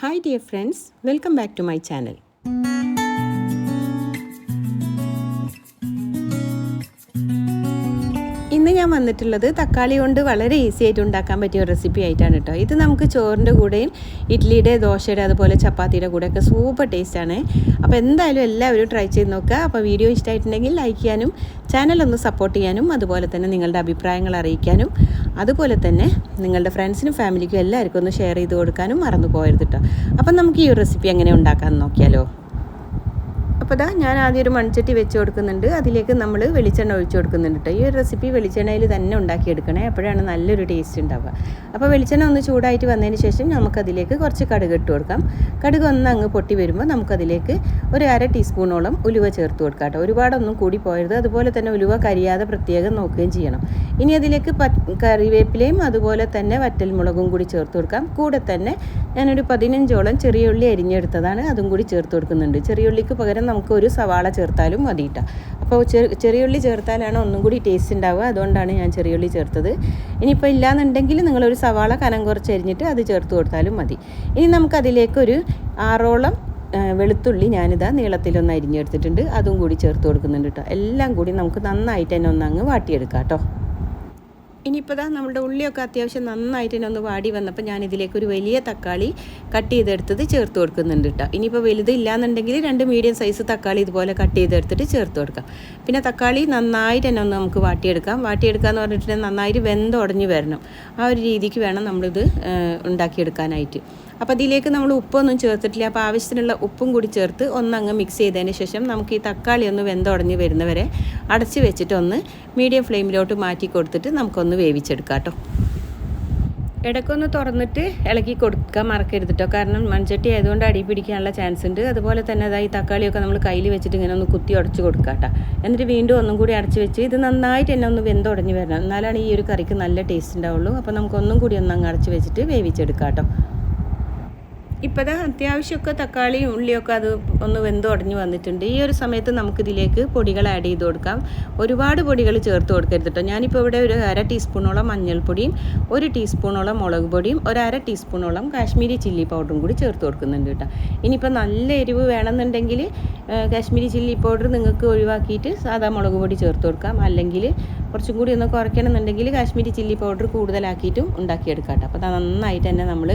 Hi dear friends, welcome back to my channel. ഇന്ന് ഞാൻ വന്നിട്ടുള്ളത് തക്കാളി കൊണ്ട് വളരെ ഈസി ആയിട്ട് ഉണ്ടാക്കാൻ പറ്റിയ ഒരു റെസിപ്പി ആയിട്ടാണ് കേട്ടോ ഇത് നമുക്ക് ചോറിന്റെ കൂടെയും ഇഡ്ലിയുടെ ദോശയുടെ അതുപോലെ ചപ്പാത്തിയുടെ കൂടെയൊക്കെ സൂപ്പർ ടേസ്റ്റാണ് അപ്പോൾ എന്തായാലും എല്ലാവരും ട്രൈ ചെയ്ത് നോക്കുക. അപ്പോൾ വീഡിയോ ഇഷ്ടമായിട്ടുണ്ടെങ്കിൽ ലൈക്ക് ചെയ്യാനും ചാനൽ ഒന്ന് സപ്പോർട്ട് ചെയ്യാനും അതുപോലെ തന്നെ നിങ്ങളുടെ അഭിപ്രായങ്ങൾ അറിയിക്കാനും അതുപോലെ തന്നെ നിങ്ങളുടെ ഫ്രണ്ട്സിനും ഫാമിലിക്കും എല്ലാവർക്കും ഒന്ന് ഷെയർ ചെയ്ത് കൊടുക്കാനും മറന്നു പോകരുത് കേട്ടോ അപ്പം നമുക്ക് ഈ റെസിപ്പി എങ്ങനെ ഉണ്ടാക്കാമെന്ന് നോക്കിയാലോ. അപ്പോൾ ഇതാ ഞാൻ ആദ്യം ഒരു മൺചട്ടി വെച്ച് കൊടുക്കുന്നുണ്ട്. അതിലേക്ക് നമ്മൾ വെളിച്ചെണ്ണ ഒഴിച്ച് കൊടുക്കുന്നുണ്ട് കേട്ടോ ഈ ഒരു റെസിപ്പി വെളിച്ചെണ്ണയിൽ തന്നെ ഉണ്ടാക്കിയെടുക്കണേ. അപ്പോഴാണ് നല്ലൊരു ടേസ്റ്റ് ഉണ്ടാവുക. അപ്പോൾ വെളിച്ചെണ്ണ ഒന്ന് ചൂടായിട്ട് വന്നതിന് ശേഷം നമുക്കതിലേക്ക് കുറച്ച് കടുക് ഇട്ട് കൊടുക്കാം. കടുക് ഒന്ന് അങ്ങ് പൊട്ടി വരുമ്പോൾ നമുക്കതിലേക്ക് ഒരു അര ടീസ്പൂണോളം ഉലുവ ചേർത്ത് കൊടുക്കാം കേട്ടോ ഒരുപാടൊന്നും കൂടി പോയത് അതുപോലെ തന്നെ ഉലുവ കരിയാതെ പ്രത്യേകം നോക്കുകയും ചെയ്യണം. ഇനി അതിലേക്ക് കറിവേപ്പിലയും അതുപോലെ തന്നെ വറ്റൽമുളകും കൂടി ചേർത്ത് കൊടുക്കാം. കൂടെ തന്നെ ഞാനൊരു പതിനഞ്ചോളം ചെറിയ ഉള്ളി അരിഞ്ഞെടുത്തതാണ്. അതും കൂടി ചേർത്ത് കൊടുക്കുന്നുണ്ട്. ചെറിയ ഉള്ളിക്ക് പകരം നമുക്ക് ഒരു സവാള ചേർത്താലും മതി കേട്ടോ അപ്പോൾ ചെറിയ ഉള്ളി ചേർത്താലാണ് ഒന്നും കൂടി ടേസ്റ്റ് ഉണ്ടാവുക അതുകൊണ്ടാണ് ഞാൻ ചെറിയ ഉള്ളി ചേർത്തത്. ഇനിയിപ്പോൾ ഇല്ലാന്നുണ്ടെങ്കിൽ നിങ്ങളൊരു സവാള കനം കുറച്ച് അരിഞ്ഞിട്ട് അത് ചേർത്ത് കൊടുത്താലും മതി. ഇനി നമുക്കതിലേക്കൊരു ആറോളം വെളുത്തുള്ളി ഞാനിതാ നീളത്തിലൊന്ന് അരിഞ്ഞെടുത്തിട്ടുണ്ട്. അതും കൂടി ചേർത്ത് കൊടുക്കുന്നുണ്ട് കേട്ടോ എല്ലാം കൂടി നമുക്ക് നന്നായിട്ട് തന്നെ ഒന്നങ്ങ് വാട്ടിയെടുക്കാം കേട്ടോ ഇനിയിപ്പോൾ ഇതാ നമ്മുടെ ഉള്ളിയൊക്കെ അത്യാവശ്യം നന്നായിട്ട് തന്നെ ഒന്ന് വാടി വന്നപ്പോൾ ഞാൻ ഇതിലേക്ക് ഒരു വലിയ തക്കാളി കട്ട് ചെയ്തെടുത്തത് ചേർത്ത് കൊടുക്കുന്നുണ്ട് കേട്ടോ ഇനിയിപ്പോൾ വലുത് ഇല്ലാന്നുണ്ടെങ്കിൽ രണ്ട് മീഡിയം സൈസ് തക്കാളി ഇതുപോലെ കട്ട് ചെയ്തെടുത്തിട്ട് ചേർത്ത് കൊടുക്കാം. പിന്നെ തക്കാളി നന്നായിട്ട് തന്നെ ഒന്ന് നമുക്ക് വാട്ടിയെടുക്കാം. വാട്ടിയെടുക്കുക എന്ന് പറഞ്ഞിട്ടുണ്ടെങ്കിൽ നന്നായിട്ട് വെന്തുടഞ്ഞ് വരണം. ആ ഒരു രീതിക്ക് വേണം നമ്മളിത് ഉണ്ടാക്കിയെടുക്കാനായിട്ട്. അപ്പോൾ അതിലേക്ക് നമ്മൾ ഉപ്പൊന്നും ചേർത്തിട്ടില്ല. അപ്പോൾ ആവശ്യത്തിനുള്ള ഉപ്പും കൂടി ചേർത്ത് ഒന്നങ്ങ് മിക്സ് ചെയ്തതിന് ശേഷം നമുക്ക് ഈ തക്കാളി ഒന്ന് വെന്തുടഞ്ഞ് വരുന്നവരെ അടച്ച് വെച്ചിട്ട് ഒന്ന് മീഡിയം ഫ്ലെയിമിലോട്ട് മാറ്റി കൊടുത്തിട്ട് നമുക്കൊന്ന് വേവിച്ചെടുക്കാം കേട്ടോ. ഇടയ്ക്കൊന്ന് തുറന്നിട്ട് ഇളക്കി കൊടുക്കാൻ മറക്കരുത് കേട്ടോ. കാരണം മൺചട്ടി ആയതുകൊണ്ട് അടി പിടിക്കാനുള്ള ചാൻസ് ഉണ്ട്. അതുപോലെ തന്നെ അതായത് തക്കാളിയൊക്കെ നമ്മൾ കയ്യിൽ വെച്ചിട്ട് ഇങ്ങനെ ഒന്ന് കുത്തി ഉടച്ച് കൊടുക്കുക കേട്ടോ. എന്നിട്ട് വീണ്ടും ഒന്നും കൂടി അടച്ച് വെച്ച് ഇത് നന്നായിട്ട് തന്നെ ഒന്ന് വെന്തുടഞ്ഞ് വരണം. എന്നാലാണ് ഈ ഒരു കറിക്ക് നല്ല ടേസ്റ്റ് ഉണ്ടാവുള്ളൂ. അപ്പോൾ നമുക്ക് ഒന്നും കൂടി ഒന്ന് അങ്ങ് അടച്ച് വെച്ചിട്ട് വേവിച്ചെടുക്കാം കേട്ടോ. ഇപ്പോൾ അത്യാവശ്യമൊക്കെ തക്കാളിയും ഉള്ളിയൊക്കെ അത് ഒന്ന് വെന്തുടഞ്ഞു വന്നിട്ടുണ്ട്. ഈ ഒരു സമയത്ത് നമുക്കിതിലേക്ക് പൊടികൾ ആഡ് ചെയ്ത് കൊടുക്കാം. ഒരുപാട് പൊടികൾ ചേർത്ത് കൊടുക്കരുത് കേട്ടോ ഞാനിപ്പോൾ ഇവിടെ ഒരു അര ടീസ്പൂണോളം മഞ്ഞൾപ്പൊടിയും ഒരു ടീസ്പൂണോളം മുളക് പൊടിയും ഒരു അര ടീസ്പൂണോളം കാശ്മീരി ചില്ലി പൗഡറും കൂടി ചേർത്ത് കൊടുക്കുന്നുണ്ട് കേട്ടോ ഇനിയിപ്പോൾ നല്ല എരിവ് വേണമെന്നുണ്ടെങ്കിൽ കാശ്മീരി ചില്ലി പൗഡർ നിങ്ങൾക്ക് ഒഴിവാക്കിയിട്ട് സാധാ മുളക് പൊടി ചേർത്ത് കൊടുക്കാം. അല്ലെങ്കിൽ കുറച്ചും കൂടി ഒന്ന് കുറയ്ക്കണമെന്നുണ്ടെങ്കിൽ കാശ്മീരി ചില്ലി പൗഡർ കൂടുതലാക്കിയിട്ടും ഉണ്ടാക്കിയെടുക്കാം കേട്ടോ അപ്പോൾ നന്നായിട്ട് തന്നെ നമ്മൾ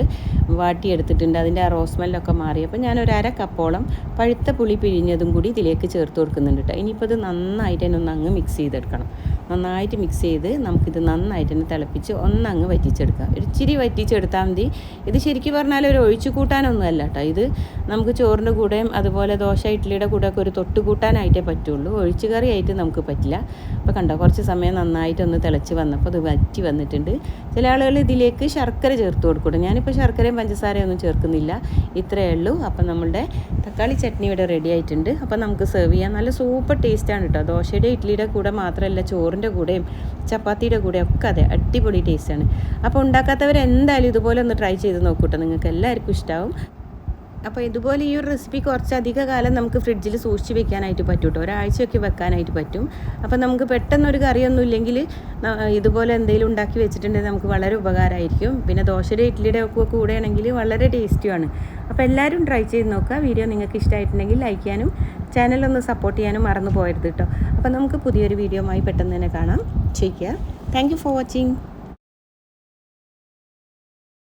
വാട്ടിയെടുത്തിട്ടുണ്ട്. അതിന്റെ ആ റോസ്മെല്ലൊക്കെ മാറി. അപ്പോൾ ഞാൻ ഒരു അര കപ്പോളം പഴുത്ത പുളി പിഴിഞ്ഞതും കൂടി ഇതിലേക്ക് ചേർത്ത് കൊടുക്കുന്നുണ്ട് കേട്ടോ. ഇനിയിപ്പോൾ ഇത് നന്നായിട്ട് തന്നെ ഒന്ന് അങ്ങ് മിക്സ് ചെയ്തെടുക്കണം. നന്നായിട്ട് മിക്സ് ചെയ്ത് നമുക്കിത് നന്നായിട്ട് തന്നെ തിളപ്പിച്ച് ഒന്നങ്ങ് വറ്റിച്ചെടുക്കാം. ഒരു ഇച്ചിരി വറ്റിച്ചെടുത്താൽ മതി. ഇത് ശരിക്കും പറഞ്ഞാൽ ഒരു ഒഴിച്ചു കൂട്ടാനൊന്നും അല്ല കേട്ടോ. ഇത് നമുക്ക് ചോറിന്റെ കൂടെയും അതുപോലെ ദോശ ഇഡ്ഡലിയുടെ കൂടെയൊക്കെ ഒരു തൊട്ട് കൂട്ടാനായിട്ടേ പറ്റുള്ളൂ. ഒഴിച്ചു കറിയായിട്ട് നമുക്ക് പറ്റില്ല. അപ്പോൾ കണ്ടോ കുറച്ച് സമയം നന്നായിട്ടൊന്ന് തിളച്ച് വന്നപ്പോൾ അത് വറ്റി വന്നിട്ടുണ്ട്. ചില ആളുകൾ ഇതിലേക്ക് ശർക്കര ചേർത്ത് കൊടുക്കും ഞാനിപ്പോൾ ശർക്കരയും പഞ്ചസാരയും ഒന്നും ചേർക്കുന്നില്ല. ഇത്രയേ ഉള്ളൂ. അപ്പം നമ്മളുടെ തക്കാളി ചട്നി ഇവിടെ റെഡി ആയിട്ടുണ്ട്. അപ്പം നമുക്ക് സെർവ് ചെയ്യാം. നല്ല സൂപ്പർ ടേസ്റ്റാണ് കേട്ടോ. ദോശയുടെ ഇഡ്ഡലിയുടെ കൂടെ മാത്രമല്ല ചോറിന്റെ കൂടെയും ചപ്പാത്തിയുടെ കൂടെയും ഒക്കെ അതെ അടിപൊളി ടേസ്റ്റാണ് അപ്പോൾ ഉണ്ടാക്കാത്തവർ എന്തായാലും ഇതുപോലെ ഒന്ന് ട്രൈ ചെയ്ത് നോക്കൂട്ടോ നിങ്ങൾക്ക് എല്ലാവർക്കും ഇഷ്ടമാവും അപ്പോൾ ഇതുപോലെ ഈ ഒരു റെസിപ്പി കുറച്ചധിക കാലം നമുക്ക് ഫ്രിഡ്ജിൽ സൂക്ഷിച്ച് വെക്കാനായിട്ട് പറ്റും കേട്ടോ ഒരാഴ്ചയൊക്കെ വെക്കാനായിട്ട് പറ്റും. അപ്പോൾ നമുക്ക് പെട്ടെന്നൊരു കറിയൊന്നും ഇല്ലെങ്കിൽ ഇതുപോലെ എന്തെങ്കിലും ഉണ്ടാക്കി വെച്ചിട്ടുണ്ടെങ്കിൽ നമുക്ക് വളരെ ഉപകാരമായിരിക്കും. പിന്നെ ദോശയുടെ ഇഡ്ഡലിയുടെ ഒക്കെ കൂടെയാണെങ്കിൽ വളരെ ടേസ്റ്റിയാണ് അപ്പോൾ എല്ലാവരും ട്രൈ ചെയ്ത് നോക്കുക. വീഡിയോ നിങ്ങൾക്ക് ഇഷ്ടമായിട്ടുണ്ടെങ്കിൽ ലൈക്ക് ചെയ്യാനും ചാനലൊന്ന് സപ്പോർട്ട് ചെയ്യാനും മറന്നു പോയരുത് കേട്ടോ അപ്പോൾ നമുക്ക് പുതിയൊരു വീഡിയോ ആയി പെട്ടെന്ന് തന്നെ കാണാം. ചെയ്യുക താങ്ക് ഫോർ വാച്ചിങ്